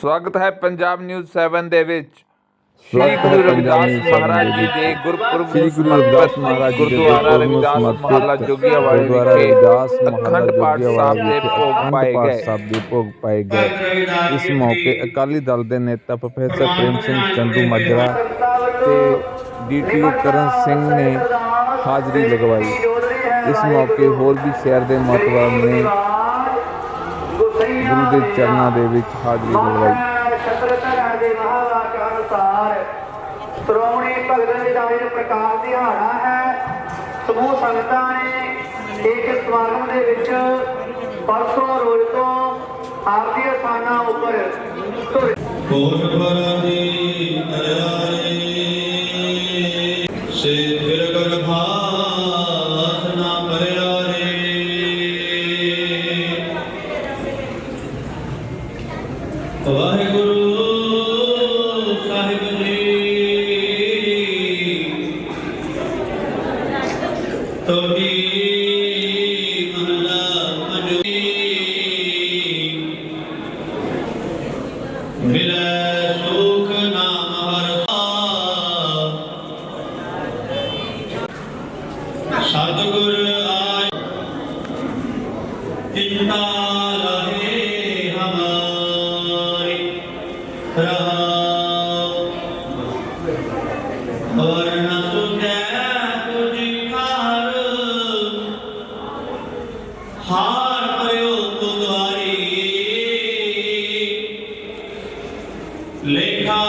ਸਵਾਗਤ ਹੈ ਪੰਜਾਬ ਨਿਊਜ਼ 7 ਦੇ ਵਿੱਚ। ਸ੍ਰੀ ਗੁਰੂ ਰਵਿਦਾਸ ਮਹਾਰਾਜ ਜੀ। ਦੇ ਗੁਰਪੁਰਬ ਸ੍ਰੀ ਗੁਰੂ ਰਵਿਦਾਸ ਮਹਾਰਾਜ ਜੀ ਦੇ ਗੁਰਦੁਆਰਾ ਰਵਿਦਾਸ ਮਹੱਲਾ ਜੋਗੀਆਵਾਲੀ ਗੁਰਦੁਆਰਾ ਵਿਖੇ ਰਵਿਦਾਸ ਮਹੱਲਾ ਸਾਹਿਬ ਦੇ ਭੋਗ ਪਾਏ ਗਏ। ਸਾਹਿਬ ਦੇ ਭੋਗ ਪਾਏ ਗਏ। ਇਸ ਮੌਕੇ ਅਕਾਲੀ ਦਲ ਦੇ ਨੇਤਾ ਪ੍ਰੋਫੈਸਰ ਪ੍ਰੇਮ ਸਿੰਘ ਚੰਦੂ ਮਾਜਰਾ ਤੇ ਡੀਟੀਓ ਕਰਨ ਸਿੰਘ ਨੇ ਹਾਜ਼ਰੀ ਲਗਵਾਈ। ਇਸ ਮੌਕੇ ਹੋਰ ਵੀ ਸ਼ਹਿਰ ਦੇ ਮਹੱਤਵਪੂਰਨ ਨੇ ਗੁਰੂ ਦੇ ਚਰਨਾਂ ਦੇ ਵਿੱਚ ਹਾਜ਼ਰੀ ਲਗਵਾਈ ਸ਼ਸਤਰ ਦੇ ਮਹਾਵਾਕ ਅਨੁਸਾਰ ਸ਼੍ਰੋਮਣੀ ਭਗਤ ਵਿਦਾਈ ਪ੍ਰਕਾਸ਼ ਦਿਹਾੜਾ ਹੈ। ਸਮੂਹ ਸੰਗਤਾਂ ਨੇ ਇੱਕ ਸਮਾਗਮ ਦੇ ਵਿੱਚ ਪਰਸੋਂ ਰੋਜ਼ ਤੋਂ ਆਪਦੀ ਸਥਾਨਾਂ ਉੱਪਰ ਧੁਰ ਕੋਟ ਚਿੰਤਾ ਰਹੇ ਹਮਾਰੀ ਰਹਾਉ ਔਰ ਨ ਸੁਝੈ ਤੁਝ ਖਾਰ ਹਾਰ ਪਰਿਓ ਤੁਦਵਾਰੀ ਲੇਖਾ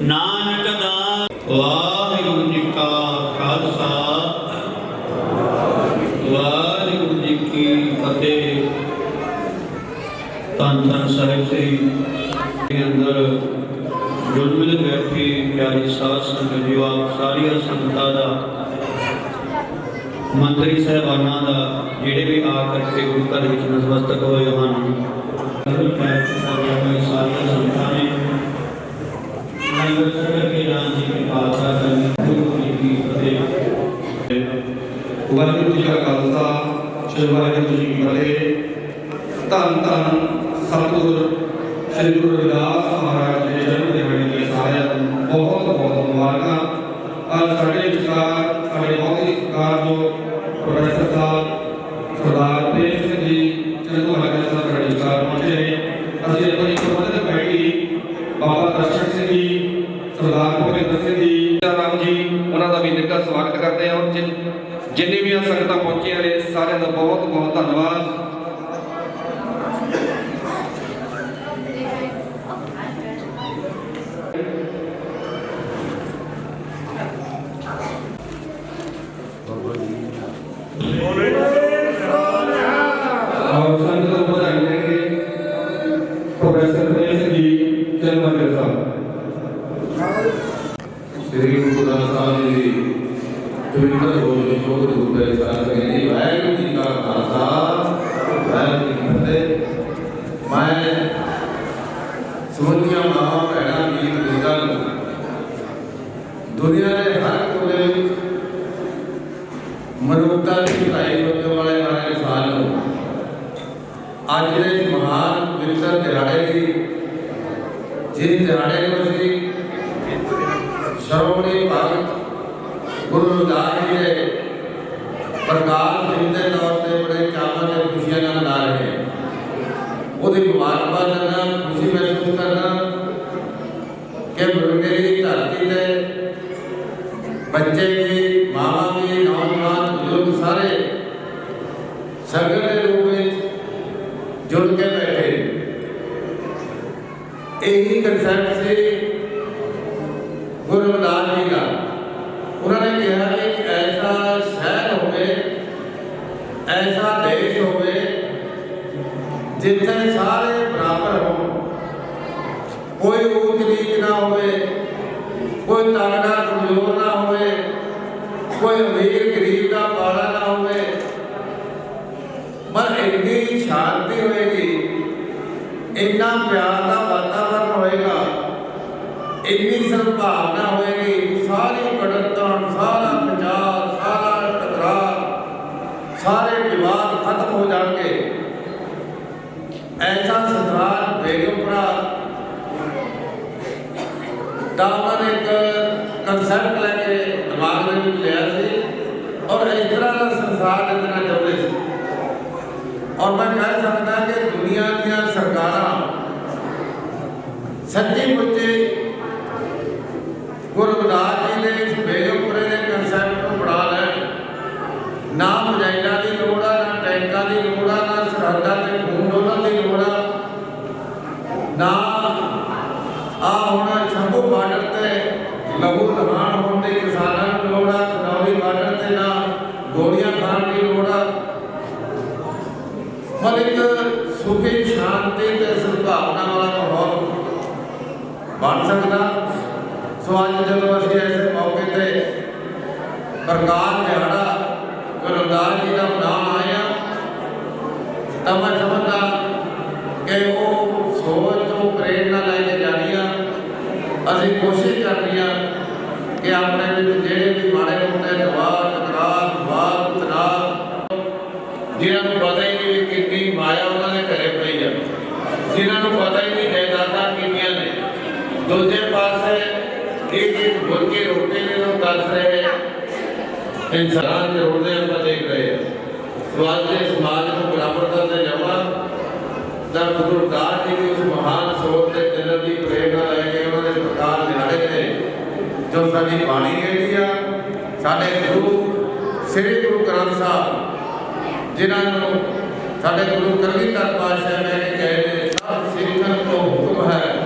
ਨਾਨਕ ਦਾ ਵਾਹਿਗੁਰੂ ਜੀ ਕਾ ਖਾਲਸਾ, ਵਾਹਿਗੁਰੂ ਜੀ ਕੀ ਫਤਿਹ। ਧੰਨ ਧੰਨ ਸਾਹਿਬ ਸ੍ਰੀ ਦੇ ਅੰਦਰ ਜੁੜ ਬੈਠੀ ਪਿਆਰੀ ਸਾਧ ਸੰਗਤ ਜੀ, ਆਪ ਸਾਰੀਆਂ ਸੰਗਤਾਂ ਦਾ, ਮੰਤਰੀ ਸਾਹਿਬਾਨਾਂ ਦਾ, ਜਿਹੜੇ ਵੀ ਆ ਕਰਕੇ ਗੁਰੂ ਘਰ ਵਿੱਚ ਨਤਮਸਤਕ ਹੋਏ ਹਨ ਸਾਰੀਆਂ ਸੰਗਤਾਂ ਨੇ ਲੰਗਰ ਛਕ ਕੇ ਨਾਮ ਜੀ ਦੀ ਪਾਲਣਾ ਕਰਨੀ ਗੁਰੂ ਜੀ ਕੀ ਫਤਿਹ ਵਾਹਿਗੁਰੂ ਜੀ ਕਾ ਖਾਲਸਾ ਸ੍ਰੀ ਵਾਹਿਗੁਰੂ ਜੀ ਕੀ ਫਤਿਹ ਧੰਨ ਧੰਨ ਸਤਿਗੁਰ ਸ੍ਰੀ ਗੁਰੂ ਰਵਿਦਾਸ ਮਹਾਰਾਜ ਜੀ ਦੇ ਜਨਮ ਦਿਹਾੜੇ ਦੀਆਂ ਸਾਰਿਆਂ ਨੂੰ ਬਹੁਤ ਬਹੁਤ ਮੁਬਾਰਕਾਂ ਅੱਜ ਸਾਡੇ ਵਿਚਕਾਰ ਸਾਡੇ ਬਹੁਤ ਹੀ ਸਤਿਕਾਰਯੋਗ ਪ੍ਰੋਫੈਸਰ ਸਾਹਿਬ ਨਿੱਘਾ ਸਵਾਗਤ ਕਰਦੇ ਹਾਂ ਔਰ ਜਿੰਨੇ ਵੀ ਆ ਸੰਗਤਾਂ ਪਹੁੰਚੀਆਂ ਨੇ, ਸਾਰਿਆਂ ਦਾ ਬਹੁਤ ਬਹੁਤ ਧੰਨਵਾਦ। ਔਰ ਦੋਨੀਆਂ ਮਾਂ ਭੈਣਾਂ ਦੀ ਬਜ਼ੁਰਗਾਂ ਨੂੰ। ਦੁਨੀਆ ਦੇ ਹਰ ਕੋਲੇ ਵਿੱਚ ਮਨੁੱਖਤਾ ਦੀ ਭਲਾਈ ਕਰਨ ਵਾਲੇ ਵਾਲੇ ਇਨਸਾਨ ਨੂੰ। ਅੱਜ ਦੇ ਮਹਾਨ ਪਵਿੱਤਰ ਦਿਹਾੜੇ ਦੀ ਜਿਸ ਦਿਹਾੜੇ ਨੂੰ ਅਸੀਂ ਸ਼੍ਰੋਮਣੀ ਭਗਤ ਗੁਰੂ ਰਵਿਦਾਸ ਜੀ ਦੇ ਪ੍ਰਕਾਸ਼ ਦਿਨ ਦੇ ਤੌਰ ਤੇ ਬੜੇ ਚਾਵਾਂ ਤੇ ਖੁਸ਼ੀਆਂ ਨਾਲ ਮਨਾ ਰਹੇ ਹਾਂ ਉਹਦੀ ਮੁਬਾਰਕਬਾਦ ਕਰਨਾ ਖੁਸ਼ੀ ਮਹਿਸੂਸ ਕਰਨਾ ਕਿ ਮੇਰੀ ਧਰਤੀ ਤੇ ਬੱਚੇ ਵੀ ਮਾਵਾਂ ਵੀ ਨੌਜਵਾਨ ਬਜ਼ੁਰਗ ਸਾਰੇ ਸੰਗਤ ਦੇ ਰੂਪ ਵਿੱਚ ਜੁੜ ਕੇ ਬੈਠੇ ਨੇ। ਇਹੀ ਕਨਸੈਪਟ ਸੀ ਗੁਰੂ ਰਵਿਦਾਸ ਜੀ ਦਾ ਉਹਨਾਂ ਨੇ ਕਿਹਾ ਕਿ ਇੱਕ ਐਸਾ ਸ਼ਹਿਰ ਹੋਵੇ, ਐਸਾ ਦੇਸ਼ ਹੋਵੇ, ਜਿੱਥੇ ਸਾਰੇ ਬਰਾਬਰ ਹੋਣ ਕੋਈ ਊਚ ਨੀਚ ਨਾ ਹੋਵੇ, ਕੋਈ ਤਗੜਾ ਕਮਜ਼ੋਰ ਨਾ ਹੋਵੇ, ਕੋਈ ਅਮੀਰ ਗਰੀਬ ਇੰਨਾ ਪਿਆਰ ਦਾ ਵਾਤਾਵਰਨ ਹੋਏਗਾ, ਇੰਨੀ ਸੰਭਾਵਨਾ ਹੋਏਗੀ, ਸਾਰੀ ਕੜਤਣ ਸਾਰਾ ਪੰਜਾਬ, ਸਾਰਾ ਟਕਰਾਅ ਸਾਰੇ ਵਿਵਾਦ ਖਤਮ ਹੋ ਜਾਣਗੇ। ਐਸਾ ਸਥਾਨ ਬੇਗਮਪੁਰਾ ਤਾਂ ਉਹਨਾਂ ਨੇ ਇੱਕ ਕਨਸੈਪਟ ਲੈ ਕੇ ਦਿਮਾਗ ਦੇ ਵਿੱਚ ਲਿਆ ਸੀ ਔਰ ਇਸ ਤਰ੍ਹਾਂ ਦਾ ਸੰਸਾਰ ਜਿੱਤਣਾ ਚਾਹੁੰਦੇ ਸੀ। ਔਰ ਮੈਂ ਕਹਿ ਸਕਦਾ ਕਿ ਦੁਨੀਆ ਦੀਆਂ ਸਰਕਾਰਾਂ ਸੱਚੀ ਮੁੱਚੀ ਗੁਰੂ ਰਵਿਦਾਸ ਜੀ ਦੇ ਇਸ ਬੇਗਮਪੁਰੇ ਦੇ ਕਨਸੈਪਟ ਨੂੰ ਬਣਾ ਲੈਣ। ਨਾ ਮਜਾਈਲਾਂ ਦੀ ਲੋੜ ਆ, ਨਾ ਟੈਂਕਾਂ ਦੀ ਲੋੜ ਆ, ਨਾ ਸਰਹੱਦਾਂ ਤੇ ਖੂਨ ਡੋਲਣ ਦੀ ਲੋੜ ਆ ਨਾ ਆ ਹੁਣ ਸ਼ੰਭੂ ਬਾਰਡਰ ਤੇ ਲਹੂ ਲਹਾਨ ਹੋਣ ਦੇ ਕਿਸਾਨਾਂ ਨੂੰ ਲੋੜ ਆ ਖਨੌਰੀ ਬਾਰਡਰ ਤੇ ਨਾ ਗੋਲੀਆਂ ਖਾਣ ਦੀ ਲੋੜ ਆ ਪਰ ਇੱਕ ਸੁਖੀ ਸ਼ਾਂਤੀ ਤੇ ਸੰਭਾਵਨਾ ਵਾਲਾ ਮਾਹੌਲ ਬਣ ਸਕਦਾ ਸੋ ਅੱਜ ਜਦੋਂ ਅਸੀਂ ਇਸ ਮੌਕੇ ਤੇ ਪ੍ਰਕਾਸ਼ ਦਿਹਾੜਾ, ਗੁਰੂ ਰਵਿਦਾਸ ਜੀ ਦਾ ਮਨਾਉਣ ਆਏ ਹਾਂ ਤਾਂ ਮੈਂ ਸਮਝਦਾ ਕਿ ਉਹ ਸੋਚ ਤੋਂ ਪ੍ਰੇਰਨਾ ਲੈ ਕੇ ਜਾਣੀ ਆ ਅਸੀਂ ਕੋਸ਼ਿਸ਼ ਕਰਨੀ ਆ ਕਿ ਆਪਣੇ ਵਿੱਚ ਜਿਹੜੇ ਵੀ ਮਾੜੇ ਮੋਟੇ ਦਬਾਅ ਟਕਰਾਅ ਵਿਵਾਦ ਤਣਾਅ ਜਿਨ੍ਹਾਂ ਨੂੰ ਪਤਾ ਹੀ ਨਹੀਂ ਕਿੰਨੀ ਮਾਇਆ ਉਹਨਾਂ ਦੇ ਘਰੇ ਪਈ ਆ, ਜਿਨ੍ਹਾਂ ਨੂੰ ਪਤਾ ਹੀ ਨਹੀਂ ਜਾਇਦਾਦਾਂ ਕਿੰਨੀਆਂ ਨੇ। ਦੂਜੇ ਪਾਸੇ ਇੱਕ ਇੱਕ ਮੁਰਗੇ ਰੋਟੀ ਦੇ ਨੂੰ ਦੱਸ ਰਹੇ। ਇਨਸਾਨ ਦੇ ਰੋਦੇ ਆਪਾਂ ਦੇਖ ਰਹੇ ਹਾਂ ਸਵਾਲ ਦੇ ਸਮਾਜ ਨੂੰ ਬਰਾਬਰਤਾ ਤੇ ਲਿਆਉਣਾ ਤਾਂ ਗੁਰੂ ਰਵਿਦਾਸ ਜੀ ਦੀ ਉਸ ਮਹਾਨ ਸੋਚ ਤੇ ਦਿਲ ਦੀ ਪ੍ਰੇਰਨਾ ਲੈ ਕੇ ਉਹਨਾਂ ਦੇ ਪ੍ਰਕਾਰ ਦਿਹਾੜੇ ਨੇ, ਜੋ ਸਾਡੀ ਬਾਣੀ ਜਿਹੜੀ ਆ, ਸਾਡੇ ਗੁਰੂ, ਸ੍ਰੀ ਗੁਰੂ ਗ੍ਰੰਥ ਸਾਹਿਬ, ਜਿਨ੍ਹਾਂ ਨੂੰ ਸਾਡੇ ਗੁਰੂ ਕਲਗੀਧਰ ਪਾਤਸ਼ਾਹ ਨੇ ਕਹੇ ਨੇ ਸਭ ਸਿੱਖਣ ਤੋਂ ਹੁਕਮ ਹੈ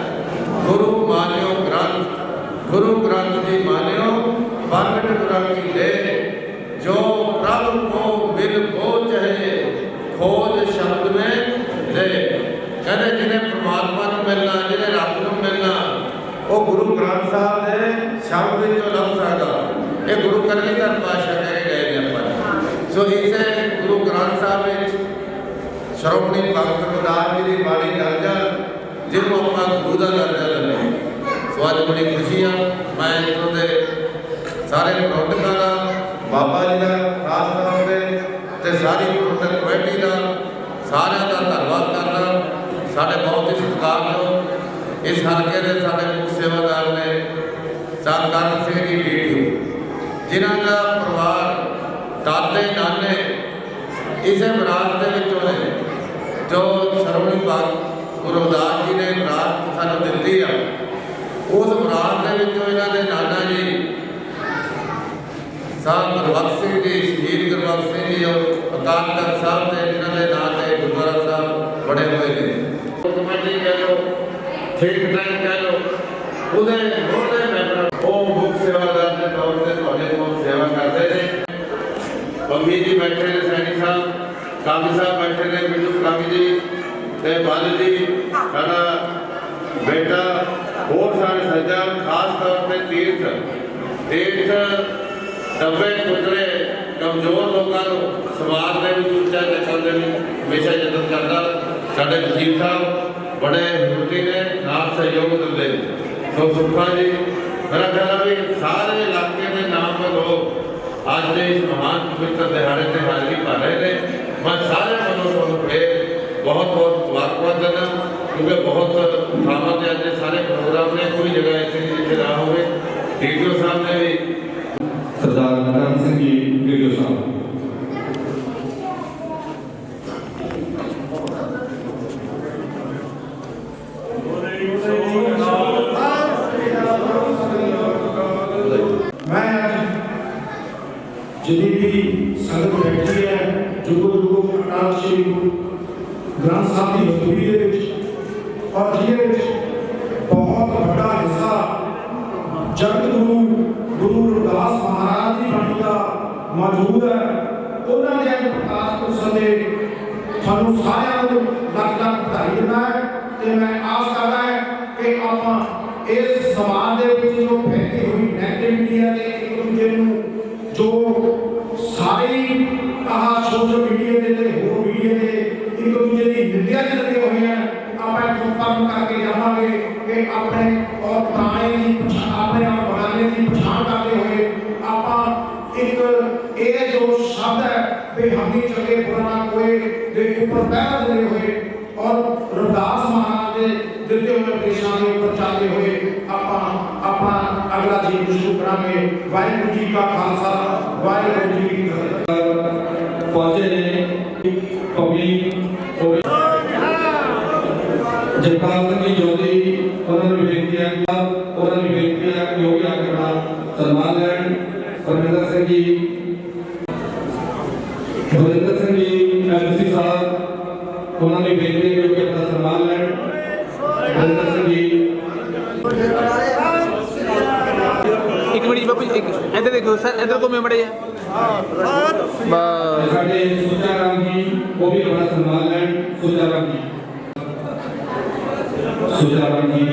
ਗੁਰੂ ਗ੍ਰੰਥ ਜੀ ਮਾਨਿਓ ਪ੍ਰਗਟ ਗੁਰਾਂ ਕੀ ਦੇ ਜੋ ਪ੍ਰਭ ਕੋ ਮਿਲ ਕੋ ਚਹੇ ਖੋਜ ਸ਼ਬਦ में ਲੈ। ਕਹਿੰਦੇ ਜਿਹਨੇ ਪ੍ਰਮਾਤਮਾ ਨੂੰ ਮਿਲਣਾ ਜਿਹਨੇ ਰੱਬ ਨੂੰ ਮਿਲਣਾ ਉਹ ਗੁਰੂ ਗ੍ਰੰਥ ਸਾਹਿਬ ਦੇ ਸ਼ਬਦ ਵਿੱਚੋਂ ਲੱਭ ਸਕਦਾ। ਇਹ ਗੁਰੂ ਕਲਗੀਧਰ ਪਾਤਸ਼ਾਹ ਕਹਿ ਕੇ ਗਏ ਨੇ ਆਪਾਂ। ਸੋ ਇਸੇ ਗੁਰੂ ਗ੍ਰੰਥ ਸਾਹਿਬ ਵਿੱਚ ਸ਼੍ਰੋਮਣੀ ਭਗਤ ਰਵਿਦਾਸ ਜੀ ਦੀ ਬਾਣੀ ਦਰਜ ਆ, ਜਿਹਨੂੰ ਆਪਾਂ ਗੁਰੂ ਦਾ ਦਰਜਾ ਸੋ ਅੱਜ ਬੜੀ ਖੁਸ਼ੀ ਆ। ਮੈਂ ਇੱਥੋਂ ਦੇ ਸਾਰੇ ਪ੍ਰਬੰਧਕਾਂ ਦਾ, ਬਾਬਾ ਜੀ ਦਾ ਖਾਸ ਤੌਰ ਤੇ ਤੇ ਸਾਰੀ ਪ੍ਰਬੰਧਕ ਕਮੇਟੀ ਦਾ ਸਾਰਿਆਂ ਦਾ ਧੰਨਵਾਦ ਕਰਦਾ। ਸਾਡੇ ਬਹੁਤ ਹੀ ਸਤਿਕਾਰਯੋਗ ਇਸ ਹਲਕੇ ਦੇ ਸਾਡੇ ਮੁੱਖ ਸੇਵਾਦਾਰ ਨੇ ਸਰਦਾਰ ਸਿੰਘ ਜੀ ਡੀਟੂ ਜਿਨ੍ਹਾਂ ਦਾ ਪਰਿਵਾਰ ਦਾਦੇ, ਨਾਨੇ ਇਸੇ ਵਿਰਾਸਤ ਦੇ ਵਿੱਚੋਂ ਨੇ, ਜੋ ਸਰਵਣੀ ਪਾਕ ਗੁਰੂ ਰਵਿਦਾਸ ਜੀ ਨੇ ਵਿਰਾਸਤ ਸਾਨੂੰ ਦਿੱਤੀ ਆ। ਉਸ ਵਿਰਾਸਤ ਦੇ ਵਿੱਚੋਂ ਇਹਨਾਂ ਦੇ ਨਾਨਾ ਜੀ ਸਾਹਿਬ ਗੁਰਬਖਸ਼ ਸਿੰਘ ਜੀ ਸ਼ਹੀਦ ਗੁਰਬਖਸ਼ ਸਿੰਘ ਜੀ ਔਰ ਅਕਾਲ ਤਖਤ ਸਾਹਿਬ ਦੇ ਜਿਨ੍ਹਾਂ ਦੇ ਨਾਂ ਤੇ ਗੁਰਦੁਆਰਾ ਸਾਹਿਬ ਬਣੇ ਹੋਏ ਨੇ। ਕਮੇਟੀ ਕਹਿ ਲਓ ਠੀਕ ਟੈਂਕ ਕਹਿ ਲਓ ਉਹਦੇ ਉਹਦੇ ਮੈਂਬਰ ਉਹ ਮੁੱਖ ਸੇਵਾਦਾਰ ਦੇ ਤੌਰ ਤੇ ਤੁਹਾਡੇ ਕੋਲ ਸੇਵਾ ਕਰਦੇ ਨੇ। ਬੰਗੀ ਜੀ ਬੈਠੇ ਨੇ ਸੈਣੀ ਸਾਹਿਬ ਕਾਮੀ ਸਾਹਿਬ ਬੈਠੇ ਨੇ ਬਿੱਟੂ ਕਾਮੀ ਜੀ ਤੇ ਬਾਲ ਜੀ ਸਾਡਾ ਬੇਟਾ ਬਹੁਤ ਸਾਰੇ ਸੱਜਣ, ਖਾਸ ਤੌਰ ਤੇ ਤੀਰਥ ਤੀਰਥ ਦਬੇ ਕੁਦਰੇ ਕਮਜ਼ੋਰ ਲੋਕਾਂ ਨੂੰ ਸਮਾਜ ਦੇ ਵਿੱਚ ਉੱਚਾ ਚੱਕਣ ਦੇ ਲਈ ਹਮੇਸ਼ਾ ਯਤਨ ਕਰਦਾ। ਸਾਡੇ ਵਜ਼ੀਰ ਸਾਹਿਬ ਬੜੇ ਹਿੰਮਤੀ ਨੇ, ਨਾਲ ਸਹਿਯੋਗ ਦਿੰਦੇ ਨੇ। ਸੋ ਸੁਖਾ ਜੀ, ਮੇਰਾ ਖਿਆਲ ਵੀ ਸਾਰੇ ਇਲਾਕੇ ਦੇ ਨਾਮ ਤੋਂ ਲੋਕ ਅੱਜ ਦੇ ਇਸ ਮਹਾਨ ਪਵਿੱਤਰ ਦਿਹਾੜੇ ਤੇ ਹਾਜ਼ਰੀ ਭਰ ਰਹੇ ਨੇ। ਮੈਂ ਸਾਰੇ ਵੱਲੋਂ ਤੁਹਾਨੂੰ ਫੇਰ ਬਹੁਤ ਬਹੁਤ ਮੁਬਾਰਕਬਾਦ ਦਿੰਦਾ, ਕਿਉਂਕਿ ਬਹੁਤ ਥਾਵਾਂ ਤੇ ਅੱਜ ਇਹ ਸਾਰੇ ਪ੍ਰੋਗਰਾਮ ਨੇ ਕੋਈ ਜਗ੍ਹਾ ਨਹੀਂ ਜਿੱਥੇ ਨਾ ਹੋਵੇ। ਡੀਡੀਓ ਸਾਹਿਬ ਨੇ ਵੀ ਸਰਦਾਰ ਕਰਨ ਸਿੰਘ ਜੀ ਵੀਡੀਓ ਸਾਹਿਬ। ਜਿੰਨੀ ਵੀ ਸੰਗਤ ਬੈਠੀ ਹੈ ਜੁਗੋ ਜੁਗੋ ਪ੍ਰਕਾਸ਼ ਸ਼੍ਰੀ ਗੁਰੂ ਗ੍ਰੰਥ ਸਾਹਿਬ ਦੀ ਹਜ਼ੂਰੀ ਦੇ ਵਿੱਚ ਔਰ ਜਿਹਦੇ ਵਿੱਚ ਮੌਜੂਦ ਹੈ। ਉਹਨਾਂ ਦੇ ਅੱਜ ਪ੍ਰਕਾਸ਼ ਪੁਰਸ਼ ਦੇ ਤੁਹਾਨੂੰ ਸਾਰਿਆਂ ਨੂੰ ਪੁਰਾਣਾ ਕੋਏ ਦੇ ਉੱਪਰ ਪਹਿਰਾ ਦਿੰਦੇ ਹੋਏ ਔਰ ਰਵਿਦਾਸ ਮਹਾਰਾਜ ਦੇ ਦਿੱਤੇ ਹੋਏ ਉਪਦੇਸ਼ਾਂ ਦੇ ਉੱਪਰ ਚੱਲਦੇ ਹੋਏ ਆਪਾਂ ਆਪਣਾ ਅਗਲਾ ਜੀਵਨ ਸ਼ੁਰੂ ਕਰਾਂਗੇ। ਵਾਹਿਗੁਰੂ ਜੀ ਕਾ ਖਾਲਸਾ, ਵਾਹਿਗੁਰੂ ਜੀ ਕੀ ਫਤਿਹ। ਪਹੁੰਚੇ ਨੇ ਪਬਲਿਕ ਸਰ? ਇੱਧਰ ਕੋ ਮੈਂਬੜੇ ਆ ਬਸ। ਸਾਡੇ ਸੁਚਾ ਰਾਮ ਜੀ ਉਹ ਵੀ ਆਪਣਾ ਸਨਮਾਨ ਲੈਣ ਸੁਚਾ ਰਾਮ ਜੀ। ਸੁਚਾ ਰਾਮ ਜੀ।